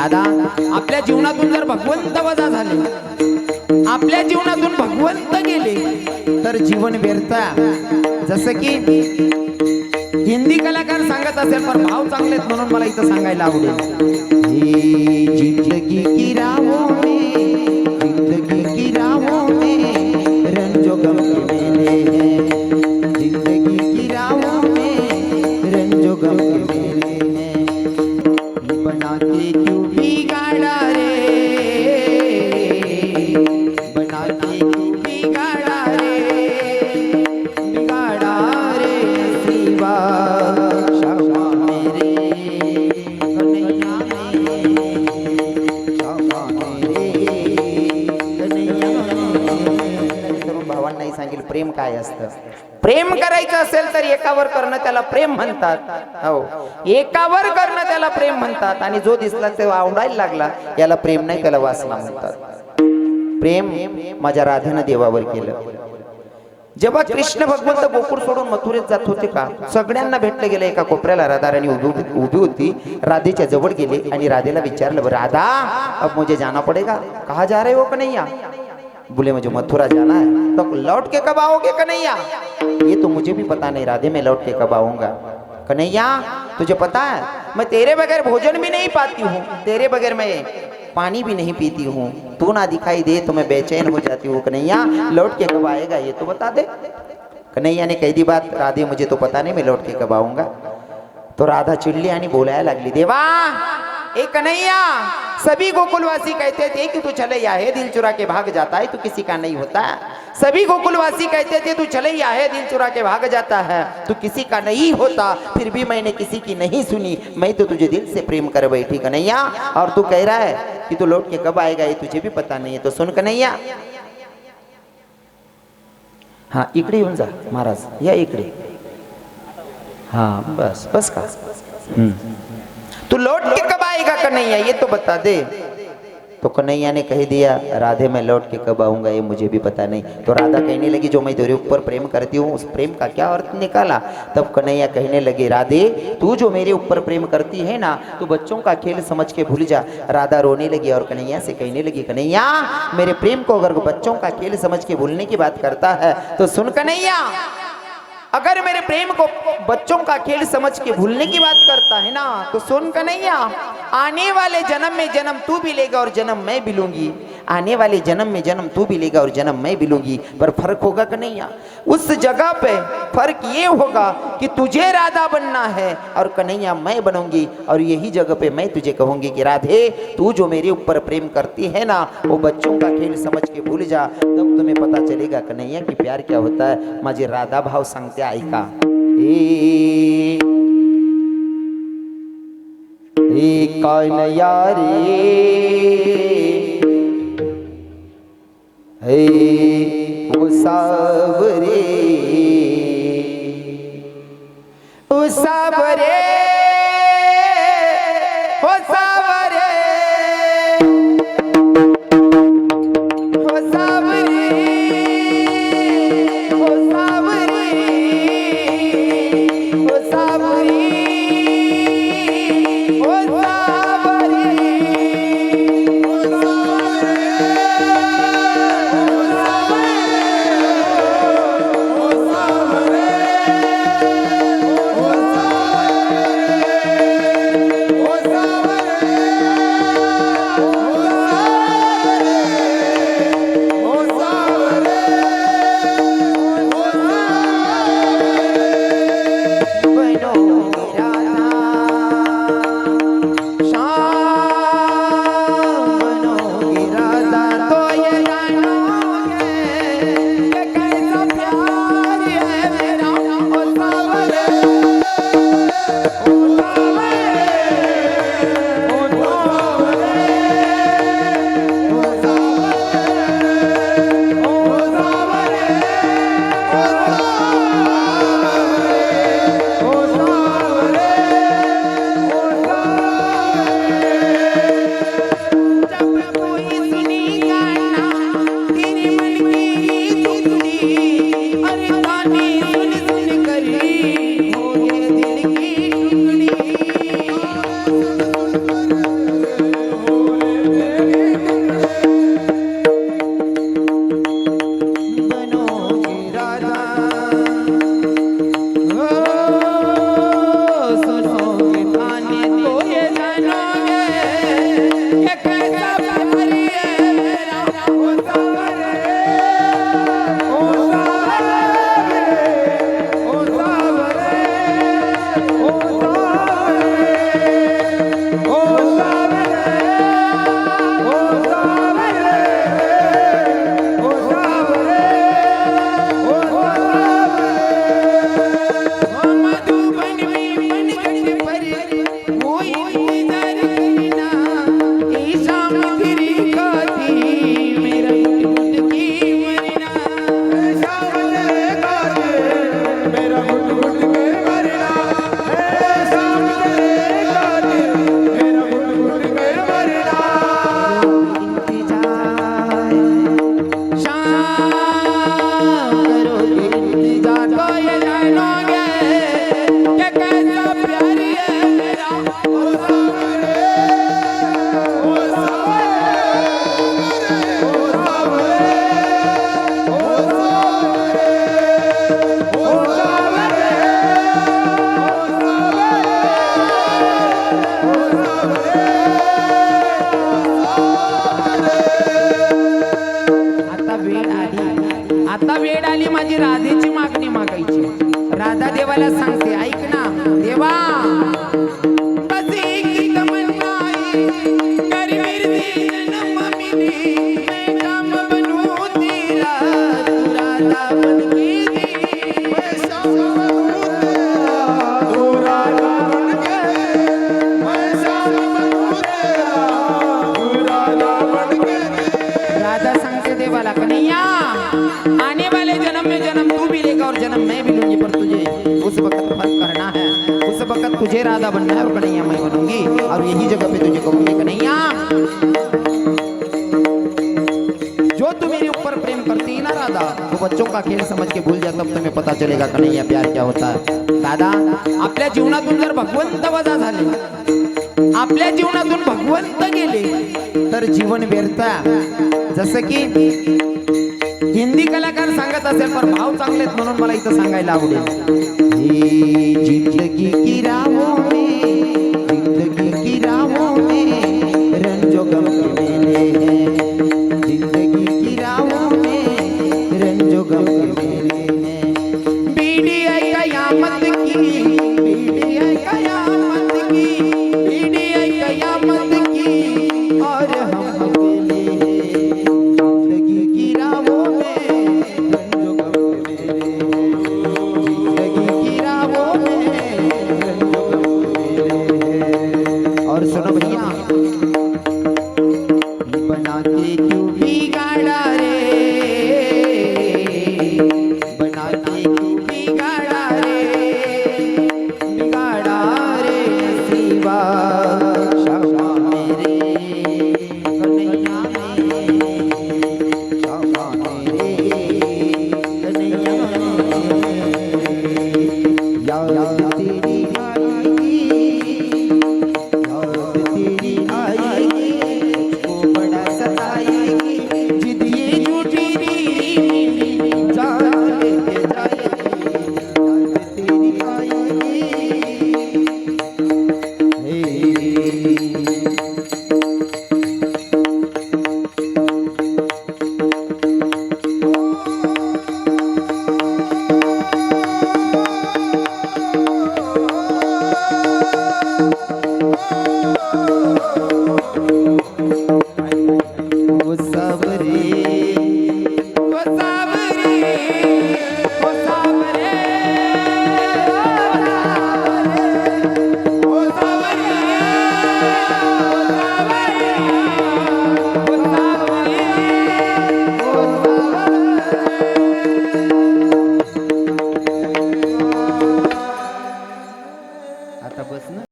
दादा आपल्या जीवनातून जर भगवंत वजा झाले आपल्या जीवनातून भगवंत गेले तर जीवन व्यर्थ जसं की हिंदी कलाकार सांगत असेल पण भाव चांगलेत म्हणून मला इथं सांगायला आवडेल. जिंदगी की राहों प्रेम करायचं असेल तर एकावर करणं त्याला प्रेम म्हणतात. हो. एकावर करणं त्याला प्रेम म्हणतात. आणि जो दिसला ते आवडायला लागला याला प्रेम नाही त्याला वासना म्हणतात. प्रेम माझ्या राधेनं देवावर केलं. जेव्हा कृष्ण भगवंत गोकुळ सोडून मथुरेत जात होते का सगळ्यांना भेटले गेले एका कोपऱ्याला. राधाराणी उभी उभी होती. राधेच्या जवळ गेले आणि राधेला विचारलं राधा अब मुझे जाना पड़ेगा? कहा जा रहे हो का कन्हैया? बोले, मुझे मथुरा जाना है। तो लौट के कब आओगे कन्हैया? ये तो मुझे भी पता नहीं राधे, मैं लौट के कब आऊँगा? कन्हैया, तुझे पता है, मैं तेरे बगैर भोजन भी नहीं पाती हूँ, तेरे बगैर मैं पानी भी नहीं पीती हूँ। तू ना दिखाई दे तो मैं बेचैन हो जाती हूँ, कन्हैया, लौट के कब आएगा ये तो बता दे। कन्हैया ने कह दी बात, राधे, मुझे तो पता नहीं मैं लौट के कब आऊँगा। तो राधा चिडली आणि बोलायला लागली देवा ए कन्हैया। सभी गोकुलवासी कहते थे कि तू चलैया है, दिल चुरा के भाग जाता है, तू किसी का नहीं होता। सभी गोकुलवासी कहते थे, तू चलैया है, दिल चुरा के भाग जाता है, तू किसी का नहीं होता। फिर भी मैंने किसी की नहीं सुनी। मैं तो तुझे दिल से प्रेम कर बैठी, कन्हैया। और तू कह रहा है कि तू लौट के कब आएगा, ये तुझे भी पता नहीं है। तो सुन, कन्हैया। हाँ इकडे येऊन जा, महाराज। या इकडे। हा, बस बस का। हम्म. तू लौट के कब आएगा कन्हैया ये तो बता दे। तो कन्हैया ने कह दिया, राधे मैं लौट के कब आऊँगा, ये मुझे भी पता नहीं। तो राधा कहने लगी, जो मैं तेरे ऊपर प्रेम करती हूँ, उस प्रेम का क्या अर्थ निकाला? तब कन्हैया कहने लगे, राधे, तू जो मेरे ऊपर प्रेम करती है ना, तू बच्चों का खेल समझ के भूल जा। राधा रोने लगी और कन्हैया से कहने लगी, कन्हैया, मेरे प्रेम को अगर बच्चों का खेल समझ के भूलने की बात करता है तो सुन कन्हैया, अगर मेरे प्रेम को बच्चों का खेल समझ के भूलने की बात करता है ना तो सुन कन्हैया। आने वाले जन्म में जन्म तू भी लेगा और जन्म मैं भी लूँगी। आने वाले जन्म में जन्म तू भी लेगा और जन्म मैं भी लूँगी। पर फ़र्क होगा कि कन्हैया उस जगह पे फ़र्क ये होगा कि तुझे राधा बनना है और कन्हैया मैं बनूँगी। और यही जगह पे मैं तुझे कहूँगी कि राधे, तू जो मेरे ऊपर प्रेम करती है ना, वो बच्चों का खेल समझ के भूल जा। तब तुम्हें पता चलेगा कन्हैया कि प्यार क्या होता है। माझे राधा भाव सांगते ऐका ए ए कन्हैया रे हे ओ सावरे ओ love. देवाला कन्हैया आने वाले जन्म में जन्म तू भी लेगा और जन्म मैं भी लूँगी, पर तुझे उस वक्त फ़र्क करना है। उस वक्त तुझे राधा बनना है और कन्हैया मैं बनूँगी, और यही जगह पे तुझे कहूँगी, कन्हैया, जो तू मेरे ऊपर प्रेम करती है ना राधा, वो बच्चों का खेल समझ के भूल जा तब तुम्हें पता चलेगा कन्हैया प्यार क्या होता है। दादा, आपल्या जीवनातून जर भगवंत वजा आपल्या जीवनातून भगवंत गेले, तर जीवन व्यर्थ. जसं की हिंदी कलाकार सांगत असेल पण भाव चांगले म्हणून मला इथं सांगायला आवडेल. हे ज़िंदगी की राहों में ज़िंदगी की राहों में रंजो गम के मेले हैं। ज़िंदगी की राहों में रंजो गम के मेले हैं। बीड़ी है कयामत की और सुनो भैया। बनाते रे did the